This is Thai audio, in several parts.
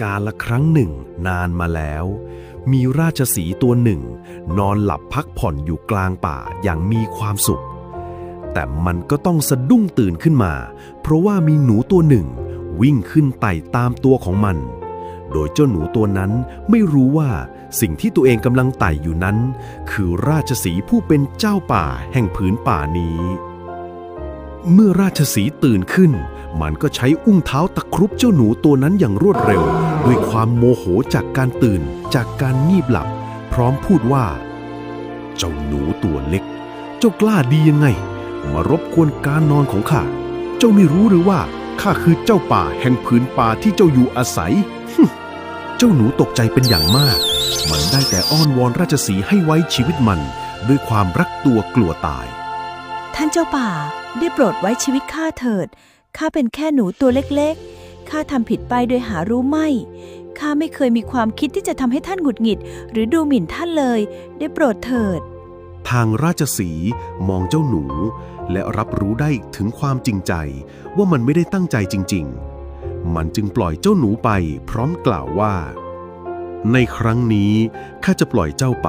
การละครั้งหนึ่งนานมาแล้ว มีราชสีตัวหนึ่ง นอนหลับพักผ่อนอยู่กลางป่าอย่างมีความสุข แต่มันก็ต้องสะดุ้งตื่นขึ้นมา เพราะว่ามีหนูตัวหนึ่ง วิ่งขึ้นไต่ตามตัวของมัน โดยเจ้าหนูตัวนั้นไม่รู้ว่าสิ่งที่ตัวเองกำลังไต่อยู่นั้น คือราชสีผู้เป็นเจ้าป่าแห่งผืนป่านี้ เมื่อราชสีตื่นขึ้น มันก็ใช้อุ้งเท้าตะครุบเจ้าหนูตัวนั้นอย่างรวดเร็ว ด้วยความโมโหจากการตื่นจากการงีบหลับ พร้อมพูดว่า เจ้าหนูตัวเล็ก เจ้ากล้าดียังไง มารบกวนการนอนของข้าเจ้าไม่รู้หรือว่าข้าคือเจ้าป่าแห่งผืนป่าที่เจ้าอยู่อาศัยฮึ่มเจ้าหนูตกใจเป็นอย่างมาก มันได้แต่อ้อนวอนราชสีให้ไว้ชีวิตมัน ด้วยความรักตัวกลัวตาย ท่านเจ้าป่าได้โปรดไว้ชีวิตข้าเถิด ข้าเป็นแค่หนูตัวเล็กๆ ข้าทำผิดไปโดยหารู้ไม่ ข้าไม่เคยมีความคิดที่จะทำให้ท่านหงุดหงิด หรือดูหมิ่นท่านเลย ได้โปรดเถิด ทางราชสีมองเจ้าหนู และรับรู้ได้ถึงความจริงใจ ว่ามันไม่ได้ตั้งใจจริง ๆ มันจึงปล่อยเจ้าหนูไปพร้อมกล่าวว่า ในครั้งนี้ข้าจะปล่อยเจ้าไป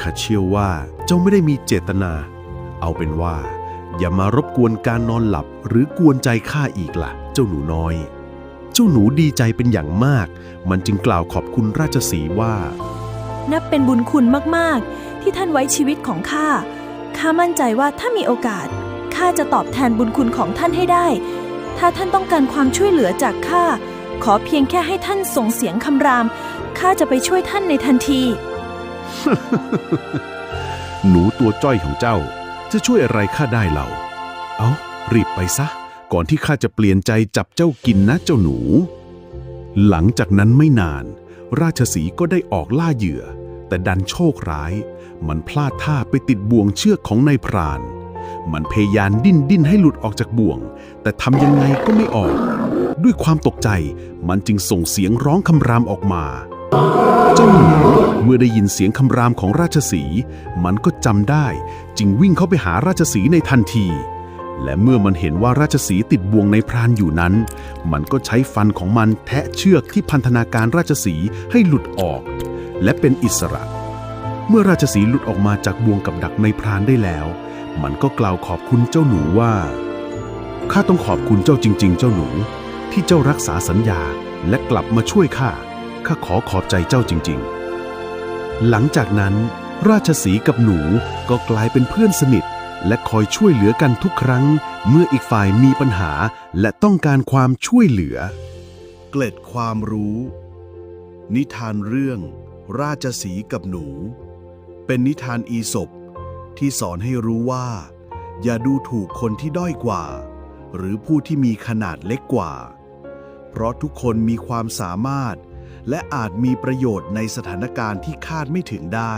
ข้าเชื่อว่าเจ้าไม่ได้มีเจตนา เอาเป็นว่า อย่ามารบกวนการนอนหลับหรือกวนใจข้าอีกล่ะ เจ้าหนูน้อย เจ้าหนูดีใจเป็นอย่างมาก มันจึงกล่าวขอบคุณราชสีห์ว่า นับเป็นบุญคุณมากๆ ที่ท่านไว้ชีวิตของข้าข้ามั่นใจว่าถ้ามีโอกาสข้าจะตอบแทนบุญคุณของท่านให้ได้ ถ้าท่านต้องการความช่วยเหลือจากข้าขอเพียงแค่ให้ท่านส่งเสียงคำรามข้าจะไปช่วยท่านในทันที หนูตัวจ้อยของเจ้า จะช่วยอะไรข้าได้เล่าเอารีบไปซะ ก่อนที่ข้าจะเปลี่ยนใจจับเจ้ากินนะเจ้าหนู หลังจากนั้นไม่นาน ราชสีก็ได้ออกล่าเหยื่อ แต่ดันโชคร้าย มันพลาดท่าไปติดบ่วงเชือกของนายพราน มันพยายามดิ้นดิ้นให้หลุดออกจากบ่วง แต่ทำยังไงก็ไม่ออก ด้วยความตกใจ มันจึงส่งเสียงร้องคำรามออกมา เจ้าหนูเมื่อได้ยินเสียงคำรามของราชสีมันก็จำได้ จึงวิ่งเข้าไปหาราชสีในทันที และเมื่อมันเห็นว่าราชสีติดบ่วงในพรานอยู่นั้น มันก็ใช้ฟันของมันแทะเชือกที่พันธนาการราชสีให้หลุดออก และเป็นอิสระ เมื่อราชสีหลุดออกมาจากบ่วงกับดักในพรานได้แล้ว มันก็กล่าวขอบคุณเจ้าหนูว่าข้าต้องขอบคุณเจ้าจริง ๆ เจ้าหนู ที่เจ้ารักษาสัญญาและกลับมาช่วยข้า ข้าขอขอบใจเจ้าจริง ๆ หลังจากนั้น ราชสีกับหนูก็กลายเป็นเพื่อนสนิท และคอยช่วยเหลือกันทุกครั้ง เมื่ออีกฝ่ายมีปัญหาและต้องการความช่วยเหลือ เกล็ดความรู้ นิทานเรื่อง ราชสีกับหนู เป็นนิทานอีสปที่สอนให้รู้ว่า อย่าดูถูกคนที่ด้อยกว่า หรือผู้ที่มีขนาดเล็กกว่า เพราะทุกคนมีความสามารถ และอาจมีประโยชน์ในสถานการณ์ที่คาดไม่ถึงได้